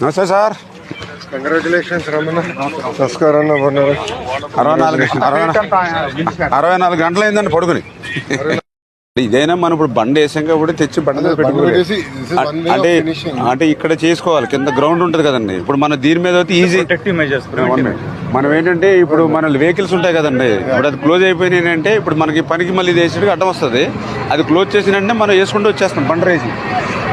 నమస్తే sir. Congratulations Ramana. నమస్కారం అన్న బాగున్నారు అరవై నాలుగు. అరవై అరవై నాలుగు గంటలు అయిందండి పడుకుని. ఇదైనా మనం ఇప్పుడు బండి వేసాం కాబట్టి తెచ్చి బండి అంటే. అంటే ఇక్కడ చేసుకోవాలి కింద గ్రౌండ్ ఉంటుంది కదండి. ఇప్పుడు మన దీని మీద అయితే ఈజీ మనం ఏంటంటే ఇప్పుడు మన వెహికల్స్ ఉంటాయి కదండి. ఇప్పుడు అది క్లోజ్ అయిపోయినాయి అంటే ఇప్పుడు మనకి పనికి మళ్ళీ ఇది వేసేటికి అడ్డం వస్తుంది. అది క్లోజ్ చేసిన వెంటనే మనం వేసుకుంటూ వచ్చేస్తాం బండి రేసి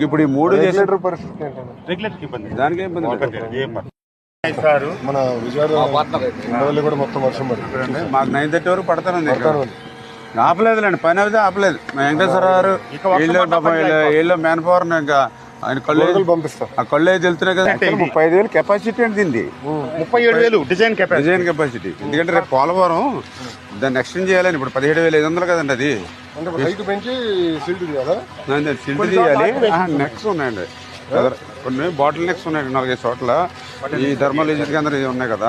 ఇప్పుడు ఈ మూడు చేసే రెగ్యులేటర్ పరిస్థితి ఏంటన్నా రెగ్యులేటర్ ఇబ్బంది దానికి ఏం ఇబ్బంది లేదు. సారు మన విజయవాడ ఇండోర్లో కూడా మొత్తం వర్షం మాకు నైన్ థర్టీ వరకు పడతానండి ఇక్కడ. ఆపలేదులేండి పని అయితే ఆపలేదు. మా వెంకటేశ్వర గారు వీళ్ళు పాపం వీళ్ళు- వీళ్ళు మ్యాన్ పవర్ ఇంకా ఆయన కళ్ళు గొడవలు పంపిస్తా. ఆ కళ్ళు అయితే వెళ్తున్నాయి కదా. ముప్పై ఐదు వేలు కెపాసిటీ అండి దీన్ని ముప్పై ఏడు వేలు డిజైన్ కెపాసిటీ డిజైన్ కెపాసిటీ ఎందుకంటే రేపు పోలవరం దాన్ని ఎక్స్టెండ్ చేయాలని ఇప్పుడు పదిహేడు వేల ఐదు వందలు కదండి అది. అంటే హైట్ పెంచి కదా సిల్ట్ చేయాలి నెక్స్ ఉన్నాయండి. కొన్ని బాటిల్ నెక్స్ ఉన్నాయండి నాలుగైదు చోట్ల. ఈ కేంద్రం ఇవి ఉన్నాయి కదా.